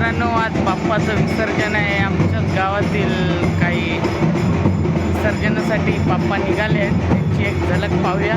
मित्रांनो आज बाप्पाचं विसर्जन आहे. आमच्याच गावातील काही विसर्जनासाठी बाप्पा निघाले आहेत. त्यांची एक झलक पाहूया.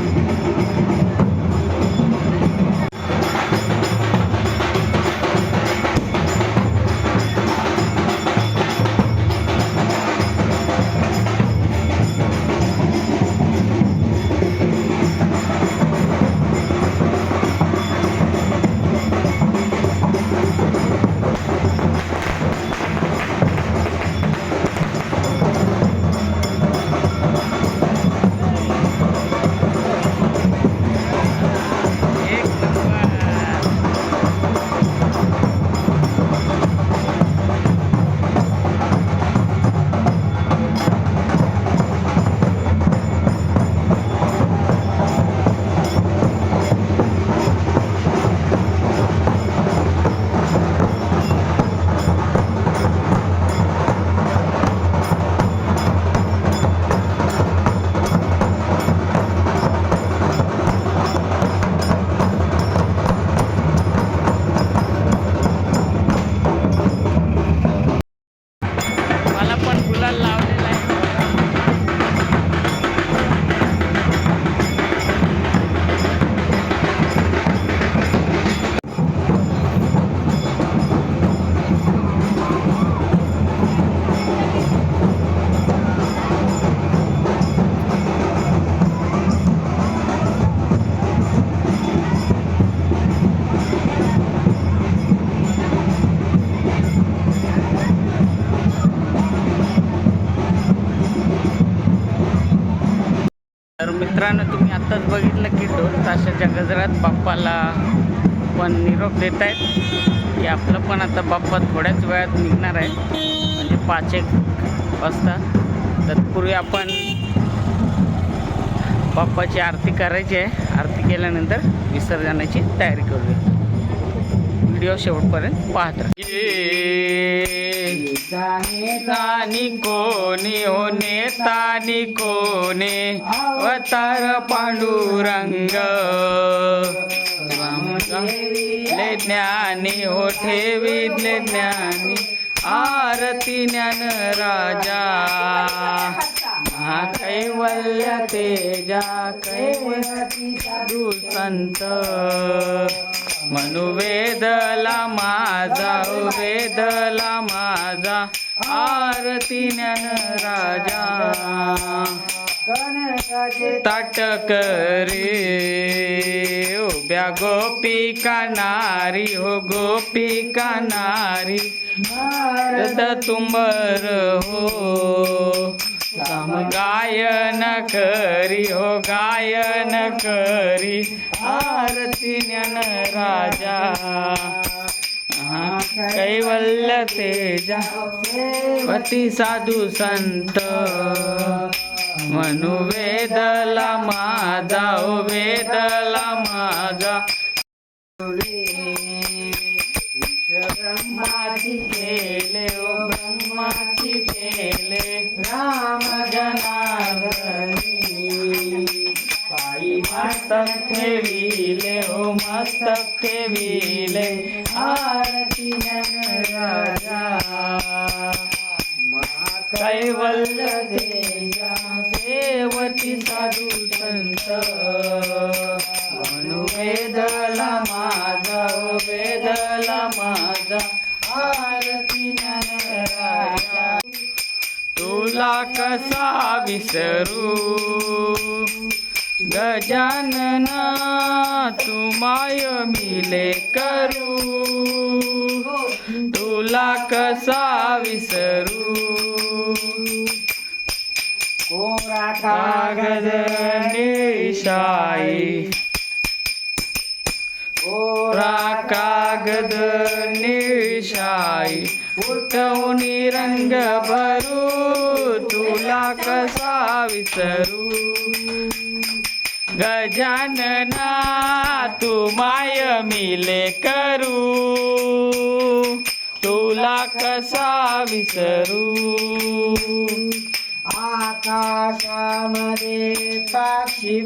आत्ताच बघितलं की दोन तासाच्या गजरात बाप्पाला पण निरोप देत आहेत की आपलं पण आता बाप्पा थोड्याच वेळात निघणार आहे. म्हणजे पाच एक वाजता. तत्पूर्वी आपण बाप्पाची आरती करायची आहे. आरती केल्यानंतर विसर्जनाची तयारी करूया. व्हिडिओ शेवटपर्यंत पाहत राहा. कोणी हो नेतानी कोणे अवतार पांडुरंग. ज्ञानी हो ठेविले ज्ञानी आरती ज्ञान राजा. कैवल्य तेजा कैवल्य साधू संत मनुवेदला माझा वेदला माझा आरती ज्ञान राजा. ताटक रे उभ्या गोपिका नारी हो गोपिका नारी. तुंबर हो गायन करी हो गायन करी. आरती ज्ञान राजा. कैवल्य तेजा. पती साधू संत. मनु वेदला माझा ओ वेदला माझा. ब्रह्माची केले ओ ब्रह्माची केले. राम जनार्दनी. मस्तक ठेविले ओ हो मस्तक ठेविले आरती राजा कैवल्य देजा सेवती साधू संत. म्हणू वेदला माझा ओ वेदला माझा आरती राजा तुला कसा विसरू? गजानना तू माय मिले करू तुला कसा विसरू? कोरा कागद निशाई. कोरा कागद निशाई. उठवणी रंग भरू. तुला कसा विसरू? गजानना तू माय मिले करू. तुला कसा विसरू? आकाशामध्ये साक्षी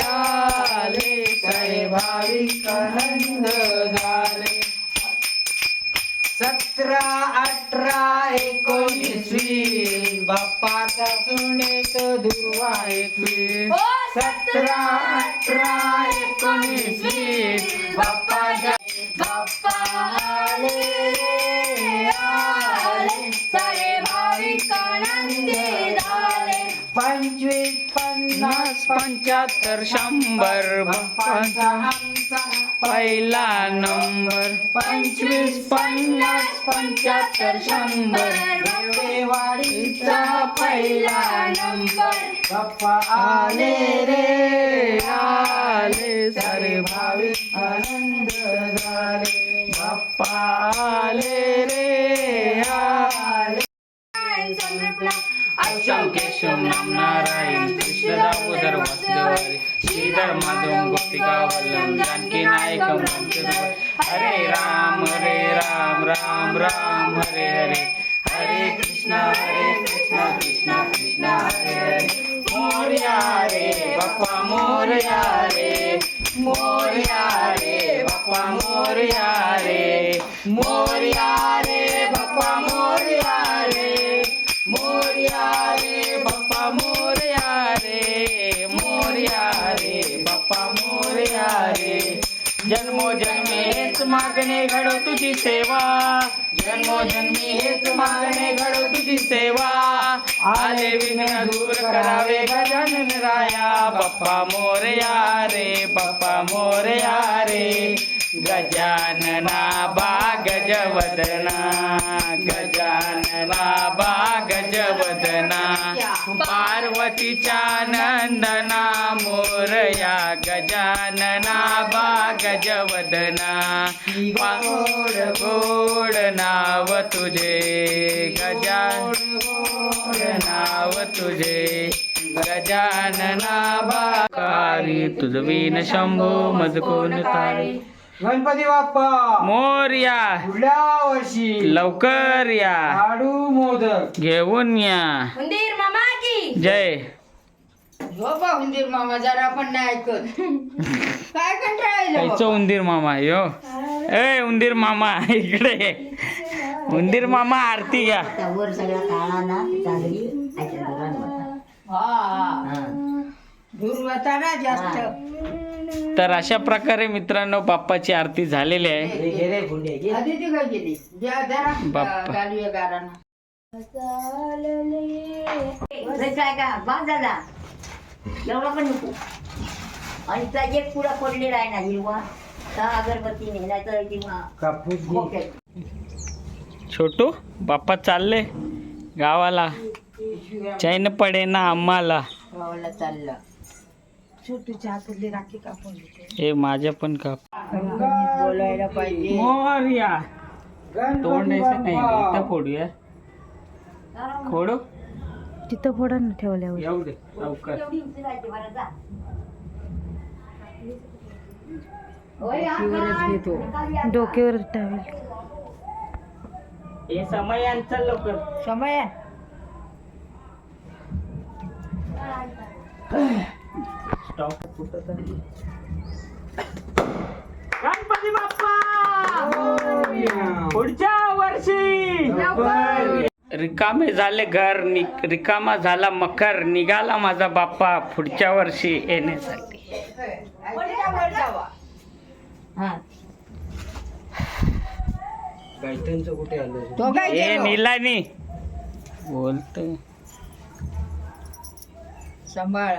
आले सरे भाविक आनंद झाले. सतरा अठरा एकोणीसवी बाप्पाचा सुने दुर्वा एकवीस सतरा अठरा एकोणीस वीस. बाप्पाच्या बाप्पा आले आले. सारे भाविक आनंदी झाले. पंचवीस पन्नास पंच्याहत्तर शंभर. बाप्पाचा आमचा पहिला नंबर. पंचवीस पन्नास पंच्याहत्तर शंभर. देवाडीचा पहिला नंबर. बाप्पा आले रे आले सारे भावी भाविक आनंद झाले. बाप्पा आले रे आले. केशव नाम नारायण कृष्ण उदर वासुदेव श्रीधर माधव गोपिका वल्लम जानकी नायक हरे राम हरे राम राम राम हरे हरे. हरे कृष्ण हरे बाप्पा मोरया रे मोरया रे बाप्पा मोरया रे मोरया रे बाप्पा मोरया रे मोरया रे बाप्पा मोरया रे जन्मो जन्मी मागणे घडो तुझी सेवा जन्मो जन्मी हेच मागणे घडो तुझी सेवा आले विघ्न दूर करावे गजानन राया बाप्पा मोरया रे बाप्पा मोरया रे गजानना बा गजवदना गजानना बा गजवदना पार्वतीच्या नंदना मोरया गजानना बा गजवदना गोड गोड नाव तुझे गजान गोड नाव तुझे गजानना बाकारी तुझ विन शंभो मज कोण तारे. गणपती बाप्पा. मोरया पुढल्या वर्षी लवकर या. लाडू मोदक. घेऊन या. मंदिर मामा की जय झोपा हुंदीर मामा जरा पण नाही ऐकत. काय कंटाळायला खायचं उंदीर मामा यो. ए उंदीर मामा इकडे ये. उंदीर मामा आरती घ्या. वर सगळ्या काळाला चांगली. होता. हा. दुर्वता ना जास्त. तर अशा प्रकारे मित्रांनो बाप्पाची आरती झालेली आहे. हे घे रे गुंडे घे. आधी ती काय गेली ज्या जरा बाप्पा. घालूया गारांना. रे काय का बाग दादा एवढा पण नको. आणि त्याचा एक पुडा पडलेला आहे ना हिरवा त्या अगरबत्तीने नाही तर किंवा कापूस घे. खोक्यात छोटू बाप्पा चालले. गावाला. चैन पडे ना आम्हाला. गावाला चाललं. छोटूच्या हातातली राखी कापून घेते हे माझ्या पण काप. बोलायला पाहिजे. मोरया. तोंड नाही इथं फोडूया खोडू तिथं फोडा ना ठेवल्यावर येऊ दे लवकर. घेतो. डोक्यावर टावेल. हे समय यांचा लवकर. समय कुठं गणपती बाप्पा! पुढच्या वर्षी! रिकामे झाले घर नि रिकामा झाला मकर निघाला माझा बाप्पा पुढच्या वर्षी येण्यासाठी. हा. कुठे आलं? हे? निलानी! बोलत सांभाळ.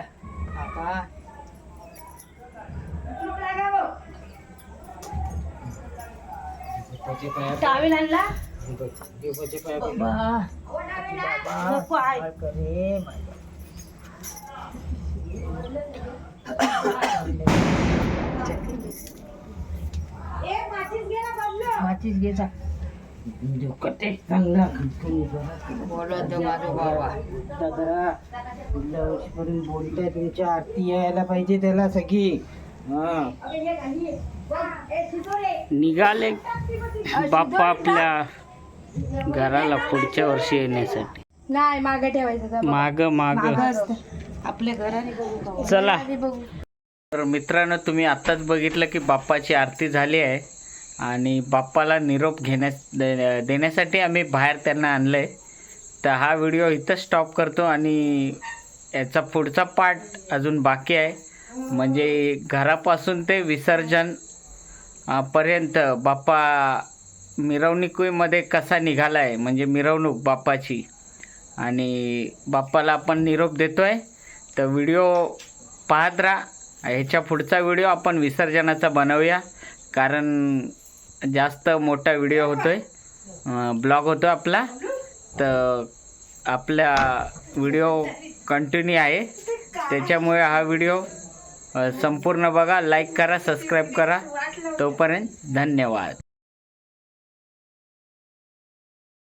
टावेल आणला. नको आहे. कटे चांगला. बोलत माझा बाबा. जरा. पुढल्या वर्षीपर्यंत बोलताय तुमच्या आरती यायला पाहिजे त्याला सगळी. हा. निघाले. बाप्पा आपल्या घराला पुढच्या वर्षी येण्यासाठी. नाही मागे ठेवायचं माग माग. आपल्या घराने बघू चला. तर मित्रांनो तुम्ही आत्ताच बघितलं की बाप्पाची आरती झाली आहे आणि बाप्पाला निरोप घेण्यास देण्यासाठी आम्ही बाहेर त्यांना आणलं आहे तर हा व्हिडिओ इथं स्टॉप करतो आणि याचा पुढचा पार्ट अजून बाकी आहे. म्हणजे घरापासून ते विसर्जन पर्यंत बाप्पा मिरवणुकीमध्ये कसा निघाला आहे म्हणजे मिरवणूक बाप्पाची. आणि बाप्पाला आपण निरोप देतो आहे तर व्हिडिओ पाहत राहा. ह्याच्या पुढचा व्हिडिओ आपण विसर्जनाचा बनवूया. कारण जास्त मोठा व्हिडिओ होतो आहे ब्लॉग होतो आपला. तर आपला व्हिडिओ कंटिन्यू आहे. त्याच्यामुळे हा व्हिडिओ संपूर्ण बघा. लाईक करा सबस्क्राईब करा. तोपर्यंत धन्यवाद.